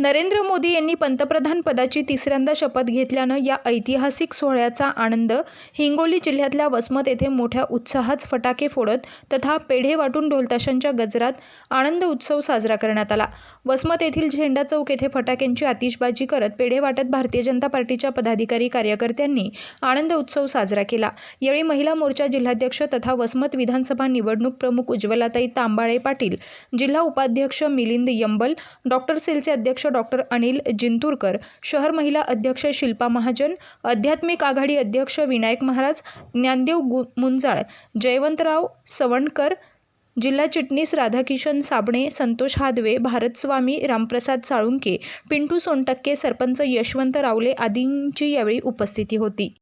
नरेंद्र मोदी यांनी पंतप्रधान पदाची तिसऱ्यांदा शपथ घेतल्यानं या ऐतिहासिक सोहळ्याचा आनंद हिंगोली जिल्ह्यातल्या वसमत येथे मोठ्या उत्साहात फटाके फोडत तथा पेढे वाटून ढोलताशांच्या गजरात आनंद उत्सव साजरा करण्यात आला. वसमत येथील झेंडा चौक येथे फटाक्यांची आतिषबाजी करत पेढे वाटत भारतीय जनता पार्टीच्या पदाधिकारी कार्यकर्त्यांनी आनंद उत्सव साजरा केला. यावेळी महिला मोर्चा जिल्हाध्यक्ष तथा वसमत विधानसभा निवडणूक प्रमुख उज्ज्वलाताई तांबाळे पाटील जिल्हा उपाध्यक्ष मिलिंद यंबल डॉक्टर सेलचे अध्यक्ष डॉक्टर अनिल जिंतूरकर शहर महिला अध्यक्ष शिल्पा महाजन आध्यात्मिक आघाडी अध्यक्ष विनायक महाराज ज्ञानदेव गु मुंजाळ जयवंतराव सवणकर जिल्हा चिटणीस राधाकिशन साबणे संतोष हादवे भारतस्वामी रामप्रसाद साळुंके पिंटू सोनटक्के सरपंच यशवंत रावले आदींची यावेळी उपस्थिती होती.